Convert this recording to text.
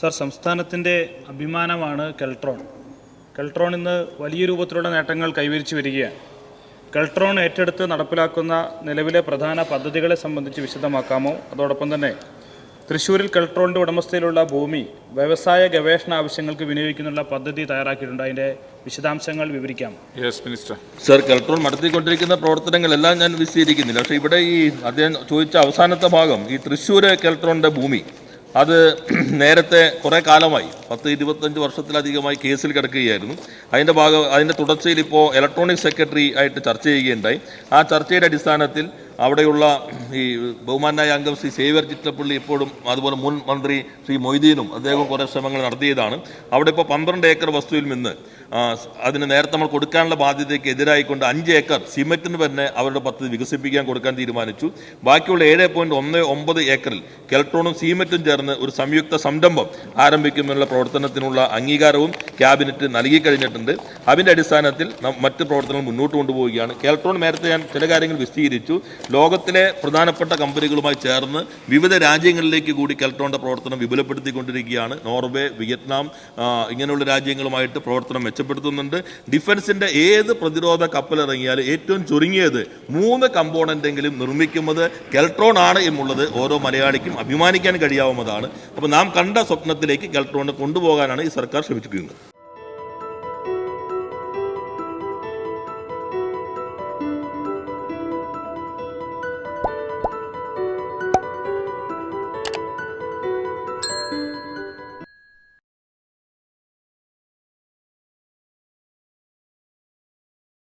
Sir സംസ്ഥാനത്തിന്റെ അഭിമാനമാണ് കെൽട്രോൺ. കെൽട്രോൺ ഇന്ന് വലിയ രൂപത്തിലുള്ള നേട്ടങ്ങൾ കൈവരിച്ചു വരികയാണ്. കെൽട്രോൺ ഏറ്റെടുത്ത് നടപ്പിലാക്കുന്ന നിലവിലെ പ്രധാന പദ്ധതികളെ സംബന്ധിച്ച് വിശദമാക്കാമോ? അതോടൊപ്പം തന്നെ തൃശ്ശൂരിൽ കെൽട്രോണിന്റെ ഉടമസ്ഥയിലുള്ള ഭൂമി വ്യവസായ ഗവേഷണ ആവശ്യങ്ങൾക്ക് വിനിയോഗിക്കുന്നുള്ള പദ്ധതി തയ്യാറാക്കിയിട്ടുണ്ട്. അതിന്റെ വിശദാംശങ്ങൾ വിവരിക്കാം. യെസ് മിനിസ്റ്റർ സർ കെൽട്രോൺ നടത്തിക്കൊണ്ടിരിക്കുന്ന പ്രവർത്തനങ്ങളെല്ലാം ഞാൻ വിശദീകരിക്കുന്നില്ല. പക്ഷേ ഇവിടെ ഈ അദ്ദേഹം ചോദിച്ച അവസാനത്തെ ഭാഗം ഈ തൃശ്ശൂർ കെൽട്രോണിന്റെ ഭൂമി അത് നേരത്തെ കുറേ കാലമായി പത്ത് ഇരുപത്തഞ്ച് വർഷത്തിലധികമായി കേസിൽ കിടക്കുകയായിരുന്നു. അതിന്റെ ഭാഗം അതിന്റെ തുടർച്ചയിൽ ഇപ്പോൾ ഇലക്ട്രോണിക് സെക്രട്ടറി ആയിട്ട് ചർച്ച ചെയ്യുകയുണ്ടായി. ആ ചർച്ചയുടെ അടിസ്ഥാനത്തിൽ അവിടെയുള്ള ഈ ബഹുമാനായ അംഗം ശ്രീ സേവ്യർ ചിറ്റപ്പള്ളി ഇപ്പോഴും അതുപോലെ മുൻ മന്ത്രി ശ്രീ മൊയ്തീനും അദ്ദേഹം കുറേ ശ്രമങ്ങൾ നടത്തിയതാണ്. അവിടെ ഇപ്പോൾ പന്ത്രണ്ട് ഏക്കർ വസ്തുവിൽ നിന്ന് അതിന് നേരത്തെ നമ്മൾ കൊടുക്കാനുള്ള ബാധ്യതയ്ക്ക് എതിരായിക്കൊണ്ട് അഞ്ച് ഏക്കർ സിമെന്റിന് തന്നെ അവരുടെ പദ്ധതി വികസിപ്പിക്കാൻ കൊടുക്കാൻ തീരുമാനിച്ചു. ബാക്കിയുള്ള ഏഴ് പോയിന്റ് ഒന്ന് ഒമ്പത് ഏക്കറിൽ കെൽട്രോണും സിമെന്റും ചേർന്ന് ഒരു സംയുക്ത സംരംഭം ആരംഭിക്കുമെന്നുള്ള പ്രവർത്തനത്തിനുള്ള അംഗീകാരവും ക്യാബിനറ്റ് നൽകി കഴിഞ്ഞിട്ടുണ്ട് അതിന്റെ അടിസ്ഥാനത്തിൽ മറ്റ് പ്രവർത്തനങ്ങൾ മുന്നോട്ട് കൊണ്ടുപോവുകയാണ്. കെൽട്രോൺ നേരത്തെ ഞാൻ ചില കാര്യങ്ങൾ വിശദീകരിച്ചു. ലോകത്തിലെ പ്രധാനപ്പെട്ട കമ്പനികളുമായി ചേർന്ന് വിവിധ രാജ്യങ്ങളിലേക്ക് കൂടി കെൽട്രോണിന്റെ പ്രവർത്തനം വിപുലപ്പെടുത്തിക്കൊണ്ടിരിക്കുകയാണ്. നോർവേ വിയറ്റ്നാം ഇങ്ങനെയുള്ള രാജ്യങ്ങളുമായിട്ട് പ്രവർത്തനം മെച്ചപ്പെടുത്തുന്നുണ്ട്. ഡിഫൻസിന്റെ ഏത് പ്രതിരോധ കപ്പലിറങ്ങിയാലും ഏറ്റവും ചുരുങ്ങിയത് മൂന്ന് കമ്പോണന്റെങ്കിലും നിർമ്മിക്കുന്നത് കെൽട്രോൺ ആണ് എന്നുള്ളത് ഓരോ മലയാളിക്കും അഭിമാനിക്കാൻ കഴിയാവുന്നതാണ്. അപ്പോൾ നാം കണ്ട സ്വപ്നത്തിലേക്ക് കെൽട്രോണിനെ കൊണ്ടുപോകാനാണ് ഈ സർക്കാർ ശ്രമിച്ചിരിക്കുന്നത്.